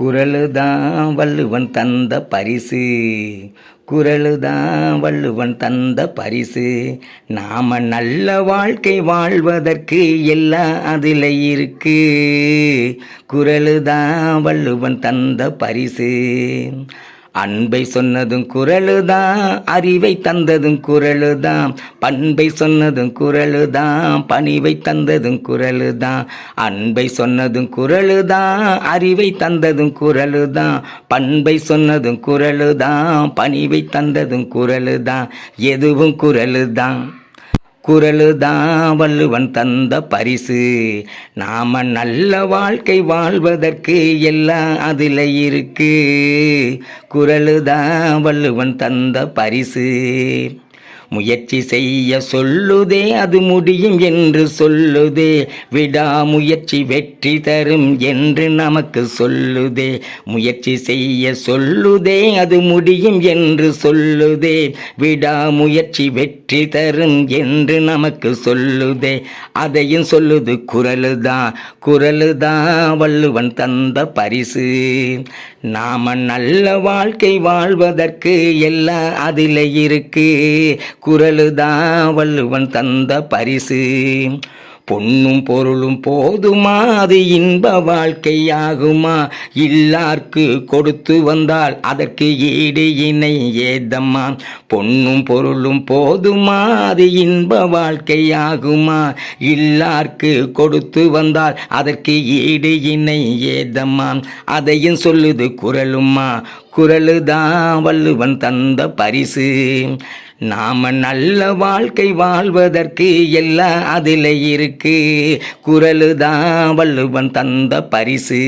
குரலுதான் வள்ளுவன் தந்த பரிசு. குரலுதான் வள்ளுவன் தந்த பரிசு. நாம நல்ல வாழ்க்கை வாழ்வதற்கு எல்லாம் அதில் இருக்கு. குரலுதான் வள்ளுவன் தந்த பரிசு. அன்பை சொன்னதும் குரலுதான் அறிவை தந்ததும் குரலுதான். பண்பை சொன்னதும் குரலுதான் பணிவை தந்ததும் குரலுதான். அன்பை சொன்னதும் குரலுதான் அறிவை தந்ததும் குரலுதான். பண்பை சொன்னதும் குரலுதான் பணிவை தந்ததும் குரலுதான். எதுவும் குரலுதான். குரலுதான் வள்ளுவன் தந்த பரிசு. நாம நல்ல வாழ்க்கை வாழ்வதற்கு எல்லாம் அதில் இருக்கு. குரலுதான் வள்ளுவன் தந்த பரிசு. முயற்சி செய்ய சொல்லுதே அது முடியும் என்று சொல்லுதே. விடாமுயற்சி வெற்றி தரும் என்று நமக்கு சொல்லுதே. முயற்சி செய்ய சொல்லுதே அது முடியும் என்று சொல்லுதே. விடாமுயற்சி வெற்றி தரும் என்று நமக்கு சொல்லுதே. அதையும் சொல்லுது குரலுதான் குரலுதான் வள்ளுவன் தந்த பரிசு. நாம நல்ல வாழ்க்கை வாழ்வதற்கு எல்லாம் அதில் இருக்கு. குரலுதான் வள்ளுவன் தந்த பரிசு. பொன்னும் பொருளும் போதுமா அது இன்ப வாழ்க்கையாகுமா? இல்லார்க்கு கொடுத்து வந்தால் அதற்கு ஈடு இணை ஏதம்மா பொன்னும் பொருளும் போதுமா அது இன்ப வாழ்க்கையாகுமா? இல்லார்க்கு கொடுத்து வந்தால் அதற்கு ஈடு இணை ஏதம்மா அதையும் சொல்லுது குரலுமா குரலுதான் வள்ளுவன் தந்த பரிசு. நாம நல்ல வாழ்க்கை வாழ்வதற்கு எல்லாம் அதில் இருக்கு. குரலுதான் வள்ளுவன் தந்த பரிசு.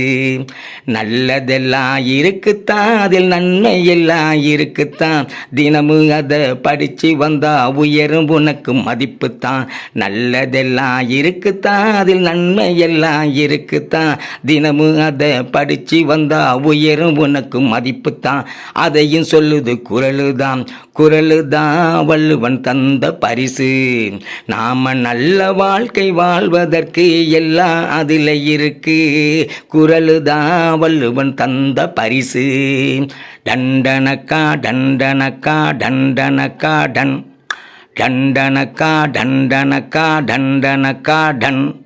நல்லதெல்லாம் இருக்குத்தான் அதில் நன்மை எல்லாம் இருக்குத்தான் தினமும் அதை படித்து வந்தா உயரும் உனக்கு மதிப்புத்தான் நல்லதெல்லாம் இருக்குத்தான் அதில் நன்மை எல்லாம் இருக்குத்தான் தினமும் அதை படித்து வந்தா உயரும் உனக்கு மதிப்புத்தான் அதையும் சொல்லுது குரலு தான் குரலு தான் வள்ளுவன் தந்த பரிசு. நாம நல்ல வாழ்க்கை வாழ்வதற்கு எல்லாம் அதில் இருக்கு. குரலுதான் வள்ளுவன் தந்த பரிசு. டண்டனக்கா டண்டனக்கா டண்டனக்கா டன். டண்டனக்கா டண்டனக்கா டண்டனக்கா டன்.